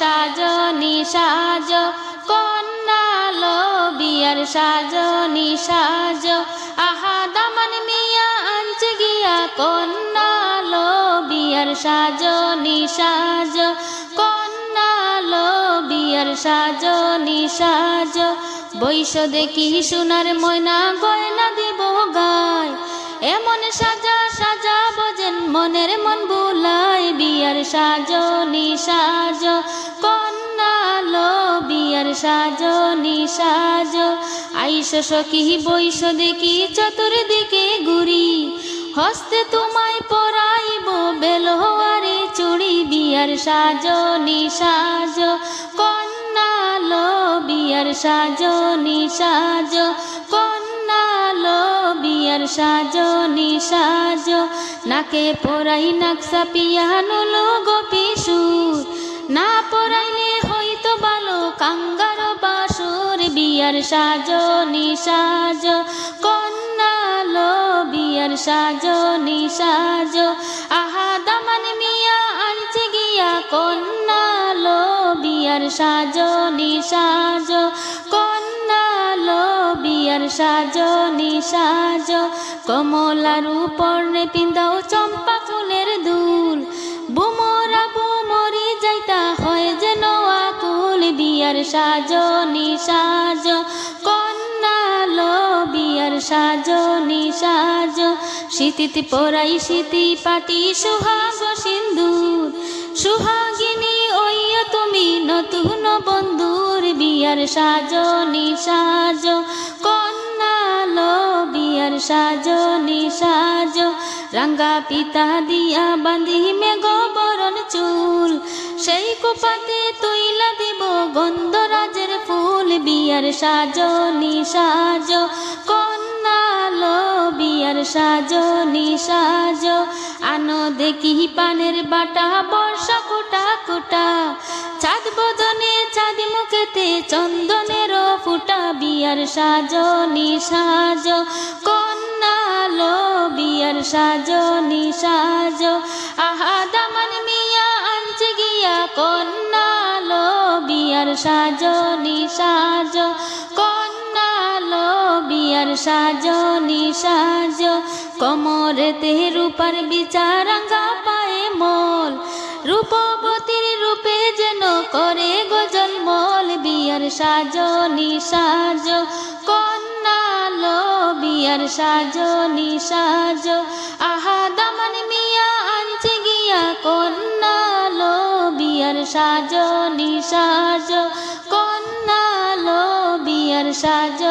সাজনি সাজ কন্যা লো বিয়ার সাজনি সাজ আহা, দামান মিয়া আনছে গিয়া, কন্যা লো বিয়ার সাজনি সাজ কন্যা লো বিয়ার সাজনি সাজ বৈশ দেখি সোনার ময়না, গয়না দিব গায়। এমন সাজা সাজা বজেন মনের মন বুলাই সাজ কন্যা লো বিয়ার সাজ আইস সখী বৈশ দেখি, চতুর্দিকে ঘুরি। হস্তে তোমায় পরাইব বেলোয়ারি চুড়ি বিয়ার সাজ কন্যা লো বিয়ার সাজ কন্যা লো বিয়ার সাজ নাকে পরাই নাকসা পিয়ানো লো গোপী সুর না পরাইলে হইতো ভালো কাঙ্গার বাসুর। বিয়ার সাজ কন্যা লো বিয়ার সাজ আহা দামান মিয়া আনছে গিয়া, কন্যা লো বিয়ার সাজ লো সাজনি সাজ কমলার উপর্ণে পিন্দাও চম্পা ফুলের দুল। বুমরা বুমরি যাইতা হয় যেন আকুল বিয়ার সাজ বিয়ার সাজ শীতিতে পরাই শীতি পাটি, সুহাগ সিন্দুর। সুহাগিনী ওইয়া তুমি নতুন বন্ধুর বিয়ার সাজ লো সাজ রাঙ্গা পিতা দিয়া বাঁধি মেঘ বরণ চুল। সেই কোপাতে তৈলা দিব গন্ধরাজের ফুল। বিয়ার সাজ কন্যা লো, বিয়ার সাজ আনো দেখি পানের বাটা, বর্ষা কোটা কোটা। চাঁদ বদনে চাঁদ মুখেতে চন্দনের ফুটা। বিয়ার সাজ কন্যা লো সাজনি সাজ আহা দামান মিয়া আনছে গিয়া কন্যা সাজ কন্যা লো বিয়ার সাজনি সাজ কমরেতে রূপার বিচারাঙ্গা পায়ে মল। রূপবতীর রূপে যেন করে গজল মল বিয়ার সাজ কন্যা লো সাজনি সাজ আহা দামান মিয়া আনছে গিয়া কন্যা লো বিয়ার সাজ কন্যা লো বিয়ার সাজ